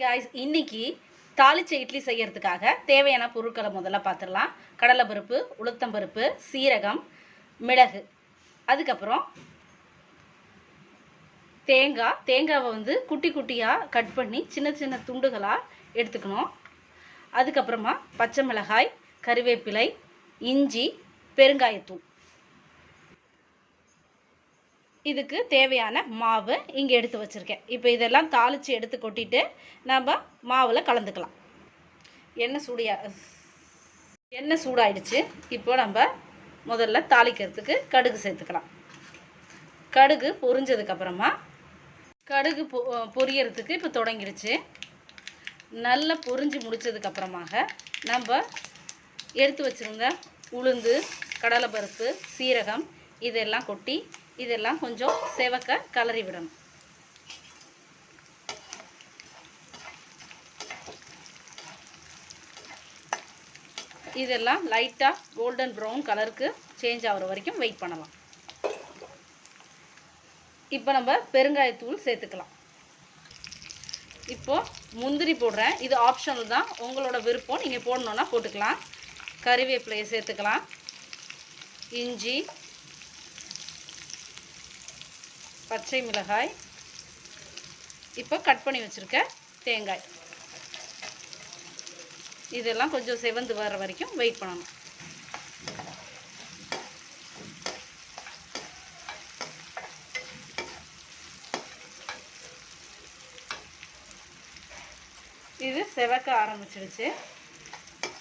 Guys இன்னைக்கு தாளிச்ச இட்லி செய்யறதுக்காக தேவையான பொருட்களை முதல்ல பார்த்துடலாம் கடலைப்பருப்பு உளுத்தம்பருப்பு சீரகம் மிளகு. அதுக்கப்புறம் தேங்காய். தேங்காவை வந்து குட்டி குட்டியாக கட் பண்ணி சின்ன சின்ன துண்டுகளாக எடுத்துக்கணும். அதுக்கப்புறமா பச்சை மிளகாய் கறிவேப்பிலை இஞ்சி பெருங்காயத்தூள். இதுக்கு தேவையான மாவு இங்கே எடுத்து வச்சுருக்கேன். இப்போ இதெல்லாம் தாளித்து எடுத்து கொட்டிட்டு நம்ம மாவில் கலந்துக்கலாம். எண்ணெய் சூடியா எண்ணெய் சூடாயிடுச்சு. இப்போ நம்ம முதல்ல தாளிக்கிறதுக்கு கடுகு சேர்த்துக்கலாம். கடுகு பொரிஞ்சதுக்கப்புறமா கடுகு பொ பொரியறதுக்கு இப்போ தொடங்கிடுச்சு. நல்லா பொரிஞ்சு முடிச்சதுக்கப்புறமாக நம்ம எடுத்து வச்சுருந்த உளுந்து கடலைப்பருப்பு சீரகம் இதெல்லாம் கொட்டி இதெல்லாம் கொஞ்சம் செவக்க கலரி விடணும். இதெல்லாம் லைட்டாக கோல்டன் ப்ரௌன் கலருக்கு சேஞ்ச் ஆகிற வரைக்கும் வெயிட் பண்ணலாம். இப்போ நம்ம பெருங்காயத்தூள் சேர்த்துக்கலாம். இப்போது முந்திரி போடுறேன். இது ஆப்ஷனல் தான். உங்களோட விருப்பம். நீங்கள் போடணுன்னா போட்டுக்கலாம். கறிவேப்பிலையை சேர்த்துக்கலாம். இஞ்சி பச்சை மிளகாய். இப்போ கட் பண்ணி வச்சுருக்க தேங்காய். இதெல்லாம் கொஞ்சம் செவந்து வர வரைக்கும் வெயிட் பண்ணணும். இது செவக்க ஆரம்பிச்சிடுச்சு.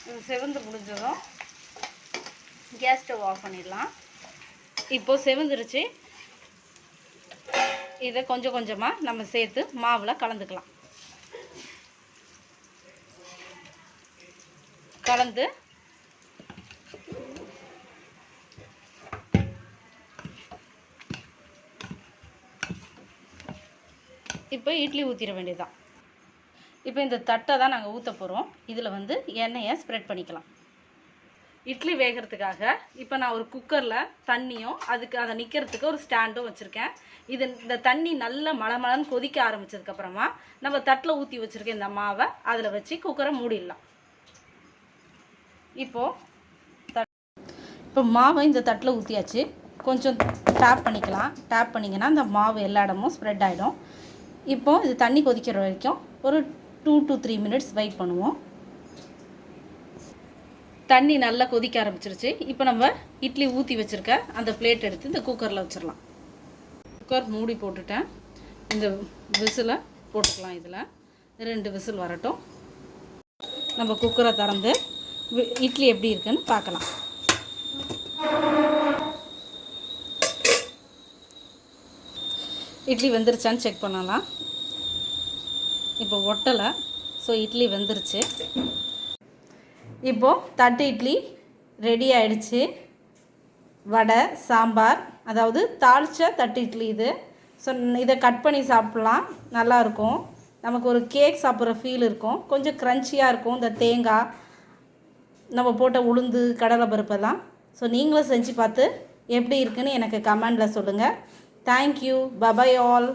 இது செவந்து முடிஞ்சதும் கேஸ் ஸ்டவ் ஆஃப் பண்ணிடலாம். இப்போது செவந்துருச்சு. இதை கொஞ்சம் கொஞ்சமாக நம்ம சேர்த்து மாவில் கலந்துக்கலாம். கலந்து இப்போ இட்லி ஊற்றிட வேண்டியதுதான். இப்போ இந்த தட்டை தான் நாங்கள் ஊற்ற போகிறோம் இதில் வந்து எண்ணெயை ஸ்ப்ரெட் பண்ணிக்கலாம். இட்லி வேகிறதுக்காக இப்போ நான் ஒரு குக்கரில் தண்ணியும் அதுக்கு அதை நிற்கிறதுக்கு ஒரு ஸ்டாண்டும் வச்சுருக்கேன். இது இந்த தண்ணி நல்ல மலமலன்னு கொதிக்க ஆரம்பிச்சதுக்கப்புறமா நம்ம தட்டில் ஊற்றி வச்சுருக்க இந்த மாவை அதில் வச்சு குக்கரை மூடிடலாம். இப்போது தட் இப்போ மாவை இந்த தட்டில் ஊற்றியாச்சு கொஞ்சம் டேப் பண்ணிக்கலாம். டேப் பண்ணிங்கன்னா இந்த மாவு எல்லா இடமும் ஸ்ப்ரெட் ஆகிடும் இப்போது இது தண்ணி கொதிக்கிற வரைக்கும் ஒரு two to three minutes wait பண்ணுவோம். தண்ணி நல்லா கொதிக்க ஆரம்பிச்சிருச்சு. இப்போ நம்ம இட்லி ஊற்றி வச்சுருக்க அந்த பிளேட் எடுத்து இந்த குக்கரில் வச்சிடலாம் குக்கர் மூடி போட்டுட்டேன். இந்த விசிலை போட்டுக்கலாம் இதில். ரெண்டு விசில் வரட்டும். நம்ம குக்கரை திறந்து இட்லி எப்படி இருக்குன்னு பார்க்கலாம். இட்லி வெந்துருச்சான்னு செக் பண்ணலாம். இப்போ ஒட்டலை. ஸோ இட்லி வெந்துருச்சு. இப்போது தட்டு இட்லி ரெடி ஆயிடுச்சு. வடை சாம்பார் அதாவது தாளிச்ச தட்டு இட்லி இது. ஸோ இதை கட் பண்ணி சாப்பிட்லாம். நல்லாயிருக்கும் நமக்கு ஒரு கேக் சாப்பிட்ற ஃபீல் இருக்கும். கொஞ்சம் க்ரன்ச்சியாக இருக்கும். இந்த தேங்காய் நம்ம போட்ட உளுந்து கடலை பருப்பெல்லாம். ஸோ நீங்களும் செஞ்சு பார்த்து எப்படி இருக்குன்னு எனக்கு கமெண்டில் சொல்லுங்கள் தேங்க்யூ பபாய் ஆல்